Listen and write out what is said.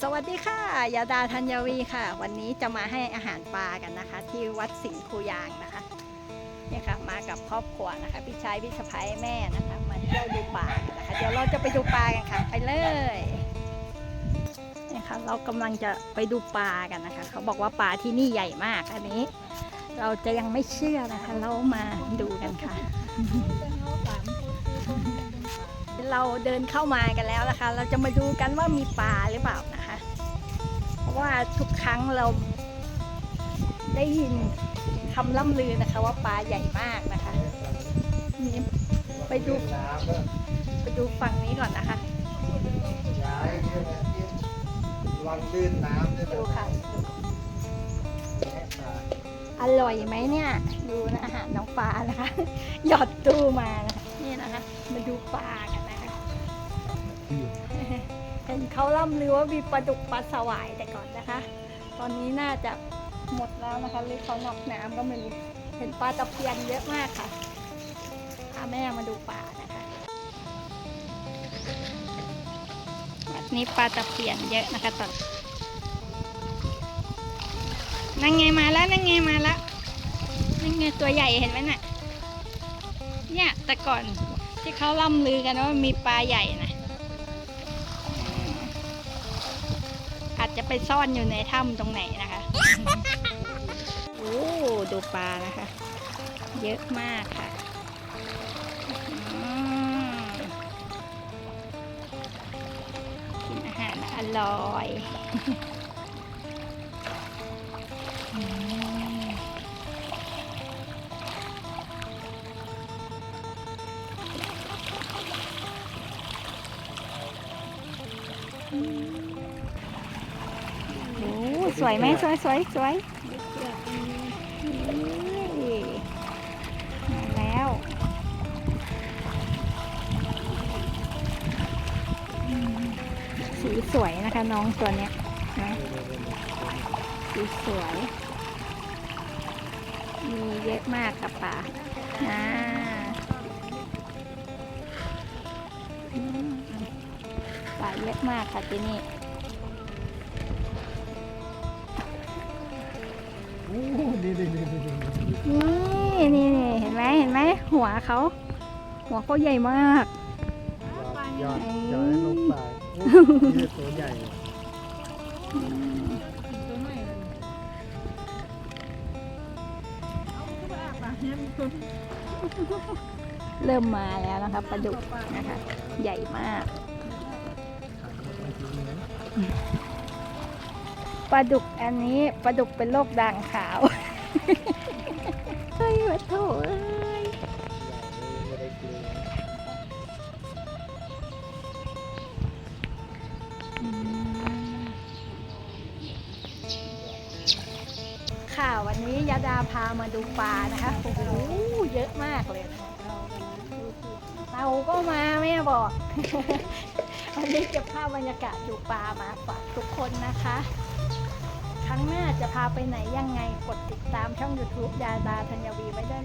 สวัสดีค่ะ ยาดาธัญวีค่ะ วันนี้จะมาให้อาหารปลากันนะคะ ที่วัดสิงห์คูยางนะคะเนี่ยค่ะ มากับครอบครัวนะคะ พี่ชายพี่สะพ้ายแม่นะคะ มาเที่ยวดูปลานะคะ เดี๋ยวเราจะไปดูปลากันค่ะ ไปเลยเนี่ยค่ะ เรากำลังจะไปดูปลากันนะคะ เขาบอกว่าปลาที่นี่ใหญ่มากอันนี้ เราจะยังไม่เชื่อนะคะ เรามาดูกันค่ะ เราเดินเข้ามากันแล้วนะคะ เราจะมาดูกันว่ามีปลาหรือเปล่านะคะ เพราะว่าทุกครั้งเราได้ยินคำล่ำลือนะคะ ว่าปลาใหญ่มากนะคะนี่ไปดูไปดูฝั่งนี้ก่อนนะคะย้ายเนี่ยนะที่วังลื่นน้ำเนี่ยดูนะค่ะแม่ปลาอร่อยไหมเนี่ยดูนะอาหารน้องปลานะคะ หยอดตู้มานะคะนี่นะคะ มาดูปลากัน นเห็นเขาล่ำลือว่ามีปลาดุกปลาสวายแต่ก่อนนะคะ ตอนนี้น่าจะหมดแล้วนะคะหรือเขานอกน้ำก็ไม่รู้เห็นปลาตะเพียนเยอะมากค่ะพาแม่มาดูปลานะคะวัดนี้ปลาตะเพียนเยอะนะคะตอนนั่งไงมาแล้วนั่งไงมาแล้วนั่งไงตัวใหญ่เห็นไหมน่ะเนี่ยแต่ก่อนที่เขาล่ำลือกันว่ามีปลาใหญ่นะ จะไปซ่อนอยู่ในถ้ำตรงไหนนะคะโอ้ดูปลานะคะ เยอะมากค่ะกินอาหารอร่อยอืม สวยไหมสวยสวยสวยนี่มาแล้วอืมสีสวยนะคะน้องตัวเนี้ยนะสีสวย มีเยอะมากกับปลาอ่าอืมปลาเยอะมากค่ะที่นี่ นี่นี่นี่เห็นไหมเห็นไหมหัวเขา หัวเขาใหญ่มากยอดยอดให้ลงปลาโอ้นี่ตัวใหญ่เริ่มมาแล้วนะคะปลาดุกนะคะ ใหญ่มาก ปลาดุกอันนี้ปลาดุกเป็นโรคด่างขาว เฮ้ยวัโถเอ้ยม่ได้กินอืมค่ะวันนี้ยาดาพามาดูปลานะคะโอ้โหเยอะมากเลยเตาก็มาแม่บอก วันนี้เก็บภาพบรรยากาศดูปลามาฝากทุกคนนะคะ ครั้งหน้าจะพาไปไหนยังไงกดติดตามช่อง YouTube ยาดาธัญวีไว้ด้วย